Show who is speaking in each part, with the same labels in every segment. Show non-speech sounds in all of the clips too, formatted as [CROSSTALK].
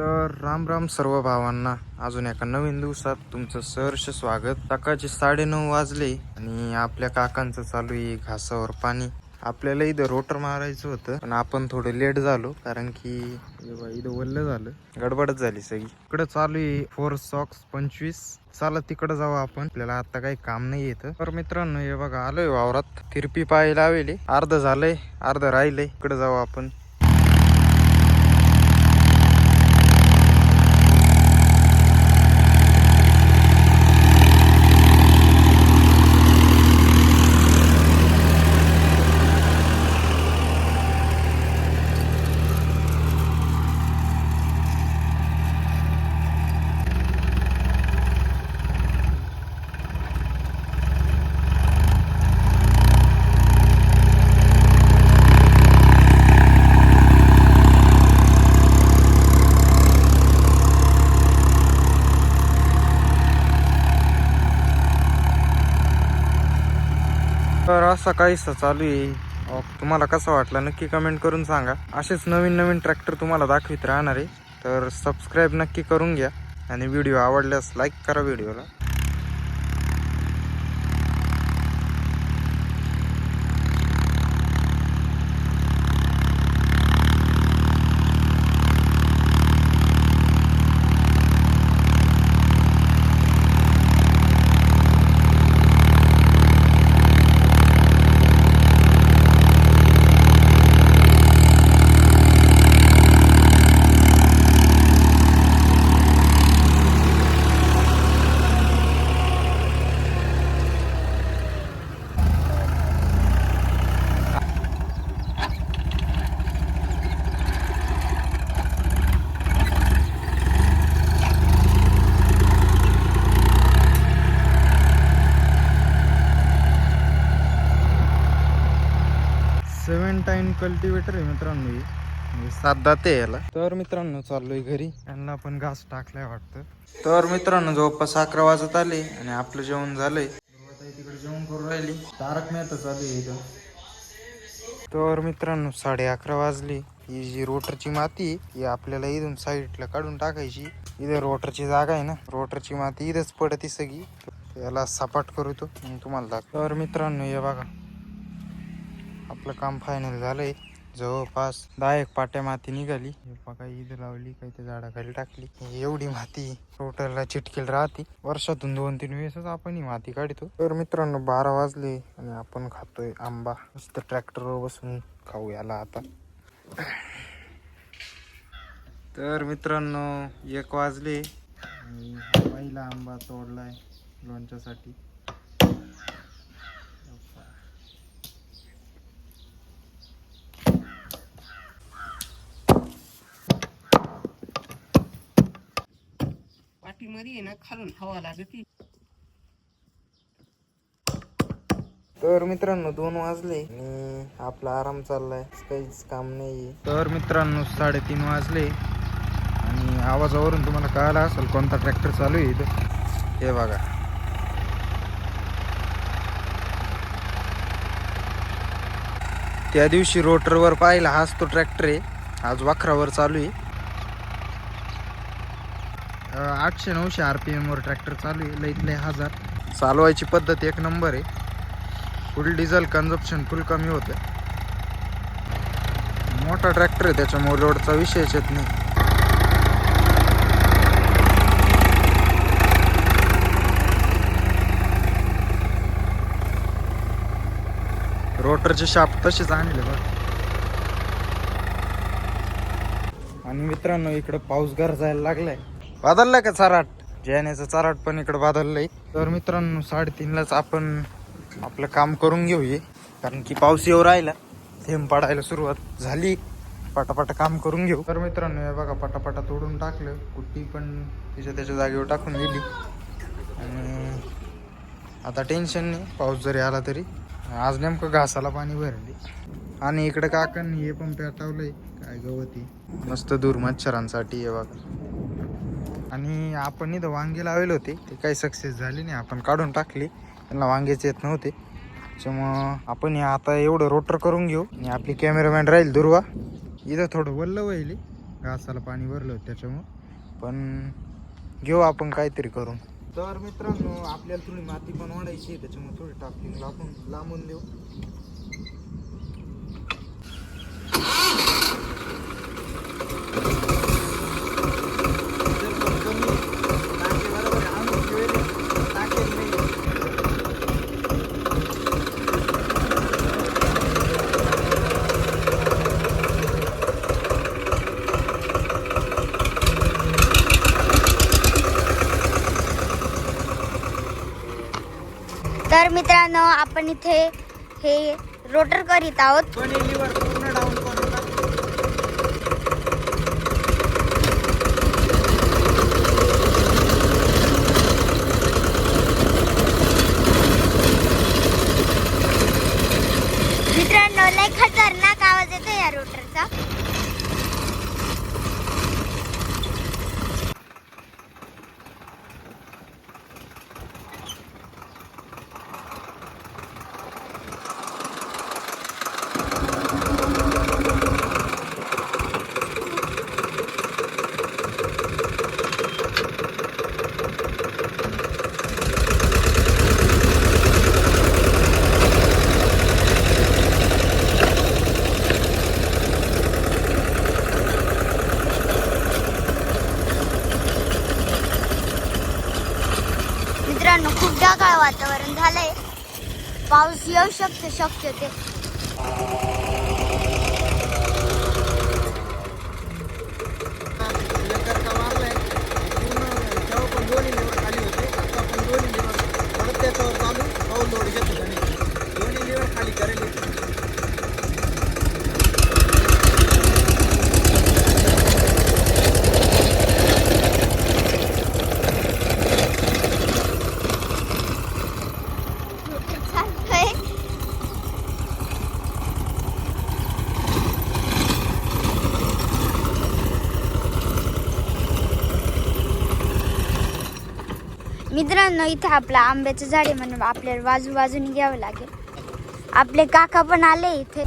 Speaker 1: तर राम राम सर्व भावांना. अजून एका नवीन दिवसात तुमचं सहर्ष स्वागत. सकाळचे साडेनऊ वाजले आणि आपल्या काकांचं चालू आहे घासावर पाणी. आपल्याला इथं रोटर मारायचं होतं पण आपण थोडं लेट झालो कारण की इथं वल्ल झालं. गडबडच झाली सगळी. इकडं चालू आहे फोर सॉक्स पंचवीस. चालत तिकडं जाऊ आपण. आपल्याला आता काही काम नाही येतं. तर मित्रांनो हे बघा आलोय वावरात. तिरपी पाय लावेले. अर्ध झालंय अर्ध राहिलंय. इकडं जाऊ आपण. तर चालू आहे. तुम्हाला कसं वाटलं नक्की कमेंट करून सांगा. असेच नवीन नवीन ट्रॅक्टर तुम्हाला दाखवित राहणार आहे. तर सबस्क्राईब नक्की करून घ्या. आणि व्हिडिओ आवडल्यास लाईक करा व्हिडिओला टाईन कल्टिवेटर आहे मित्रांनो हे. सात दाते याला. तर मित्रांनो चाललोय घरी. यांना पण घास टाकलाय वाटतं. तर मित्रांनो जवळपास अकरा वाजत आले आणि आपलं जेवण झालंय. तिकडे जेवण करून राहिली. तारक मेहता चालू आहे इथं. तर मित्रांनो साडे अकरा वाजले. ही जी रोटरची माती ही आपल्याला इथून साईडला काढून टाकायची. इथं रोटरची जागा आहे ना. रोटरची माती इथंच पडते सगळी. याला सपाट करतो मग तुम्हाला तर मित्रांनो हे बघा. आपलं काम फायनल झालंय. जवळपास दहा एक पाट्या माती निघाली. काही ईद लावली काही त्या झाडाखाली टाकली. एवढी माती टोटलला चिटकेल राहते. वर्षातून दोन तीन वेळेसच आपण ही माती काढतो. तर मित्रांनो बारा वाजले आणि आपण खातोय आंबा. मस्त ट्रॅक्टरवर बसून खाऊ याला आता. तर मित्रांनो एक वाजले. आणि पहिला आंबा तोडलाय लोणच्यासाठी.
Speaker 2: पाठीमध्ये आहे ना खालून हवा लागते
Speaker 1: तर मित्रांनो दोन वाजले आणि आपला आराम चाललाय. काहीच काम नाही तर मित्रांनो साडेतीन वाजले. आणि आवाजावरून तुम्हाला कळाला असेल कोणता ट्रॅक्टर चालू आहे हे बघा. त्या दिवशी रोटरवर पाहिला हाच तो ट्रॅक्टर आहे. आज वाखरावर चालू आहे. आठशे नऊशे आर पी एमवर ट्रॅक्टर चालू आहे. लईत लई हजार. चालवायची पद्धत एक नंबर आहे. फुल डिझेल कन्झप्शन फुल कमी होतं मोठा ट्रॅक्टर आहे त्याच्यामुळे लोडचा विषयच येत नाही. रोटरचे शाप तसेच आणले बघ. आणि मित्रांनो इकडं पाऊस गरजायला लागलाय. बदललाय का चाराट? जयानेचं चाराट पण इकडं बदललंय. तर मित्रांनो साडेतीनलाच आपण आपलं काम करून घेऊये. कारण की पाऊस येऊ राहिला थेंब पडायला सुरुवात झाली. पटापट काम करून घेऊ. तर मित्रांनो हे बघा पटापटा तोडून टाकलं. कुट्टी पण तिच्या त्याच्या जागेवर टाकून दिली. आणि आता टेन्शन नाही. पाऊस जरी आला तरी. आज नेमकं घासाला पाणी भरले आणि इकडे काकांनी हे पण पेटवलंय काय गवती. मस्त दूर मच्छरांसाठी हे बघा. आणि आपण इथं वांगे लावले होते. ते काही सक्सेस झाले नाही. आपण काढून टाकले. त्यांना वांगेच येत नव्हते. त्याच्यामुळं आपण आता एवढं रोटर करून घेऊ. आणि आपली कॅमेरामॅन राहील दुर्वा. इथं थोडं वल्लं होईल घासाला पाणी भरलं होतं त्याच्यामुळं. पण घेऊ आपण काहीतरी करून. तर मित्रांनो आपल्याला थोडी माती पण वाढायची आहे. त्याच्यामुळे थोडी टाकली लावून लांबून देऊ जर पण कमी टाके बरोबर आणून ठेवले, टाकेल नाही.
Speaker 3: तर मित्रांनो आपण इथे हे रोटर करीत आहोत
Speaker 1: पण हे लिव्हर पूर्ण डाऊन करून टाक.
Speaker 3: मित्रांनो लय खतरनाक आवाज येतो या रोटरचा मित्रांनो खूप ढगाळ वातावरण झालंय पाऊस येऊ शकतो शक्यते मित्रांनो इथे आपला आंब्याचं झाड आहे म्हणून आपल्याला बाजू बाजूने घ्यावं लागेल. आपले काका पण आले इथे.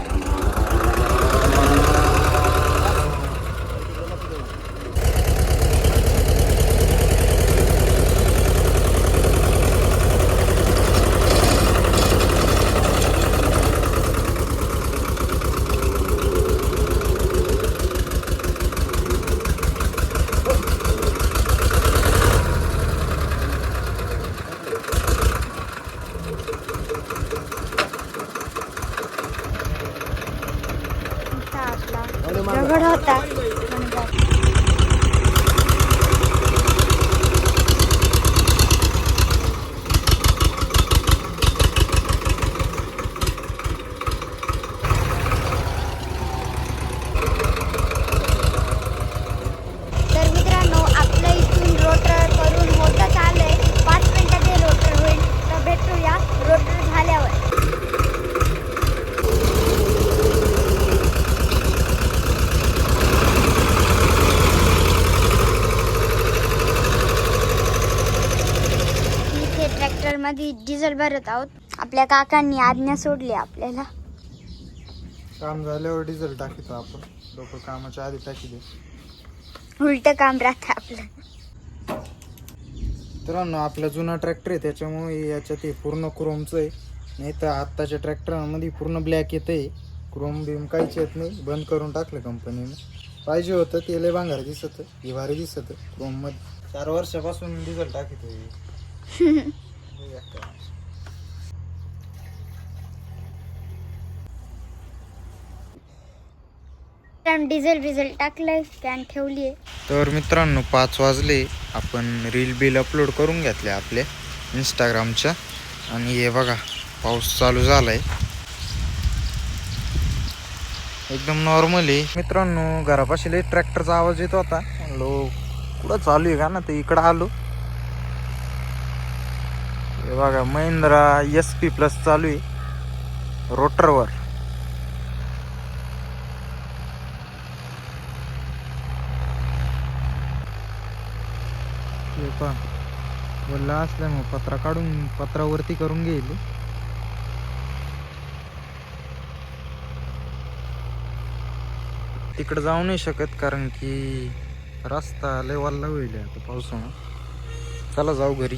Speaker 3: इथं आपला. दगड होता म्हणून जात. तर मित्रांनो आपलं इथून रोटर करून होतच आलंय पाच मिनिटात हे रोटर होईल तर भेटूया रोटर झाल्यावर इथे ट्रॅक्टरमध्ये डिझेल भरत आहोत. आपल्या काकांनी आज्ञा सोडली आपल्याला.
Speaker 1: काम झाल्यावर डिझेल टाकीतो आपण. लोक कामाच्या आधी टाकी दे
Speaker 3: उलट काम राहतं आपलं.
Speaker 1: मित्रांनो आपला जुना ट्रॅक्टर आहे. त्याच्यामुळे याच्यात हे पूर्ण क्रोमचं आहे. नाही तर आत्ताच्या ट्रॅक्टरांमध्ये पूर्ण ब्लॅक येतं आहे क्रोम बिम काहीच येत नाही. बंद करून टाकलं कंपनीने पाहिजे होतं ते लय भांगार दिसत. हे भारी दिसत. क्रोममध्ये. चार वर्षापासून डिझेल टाकीतो [LAUGHS] हे.
Speaker 3: डिझेल डिझेल टाकलंय कॅन ठेवली आहे
Speaker 1: तर मित्रांनो पाच वाजले. आपण रील बिल अपलोड करून घेतले आपल्या इंस्टाग्रामच्या आणि हे बघा पाऊस चालू झालाय. एकदम नॉर्मल आहे. मित्रांनो घरापाशी लई ट्रॅक्टरचा आवाज येत होता. म्हणलो कुठं चालू आहे का ना? ते इकडं आलो. हे बघा महिंद्रा एस पी प्लस चालू आहे. रोटरवर हे पहा. वल्ला असल्यामुळे पत्रा काढून पत्रावरती करून घेईल. तिकडं जाऊ नाही शकत कारण की रस्ता लय वाल्ला होईल आता पावसानं. चला जाऊ घरी.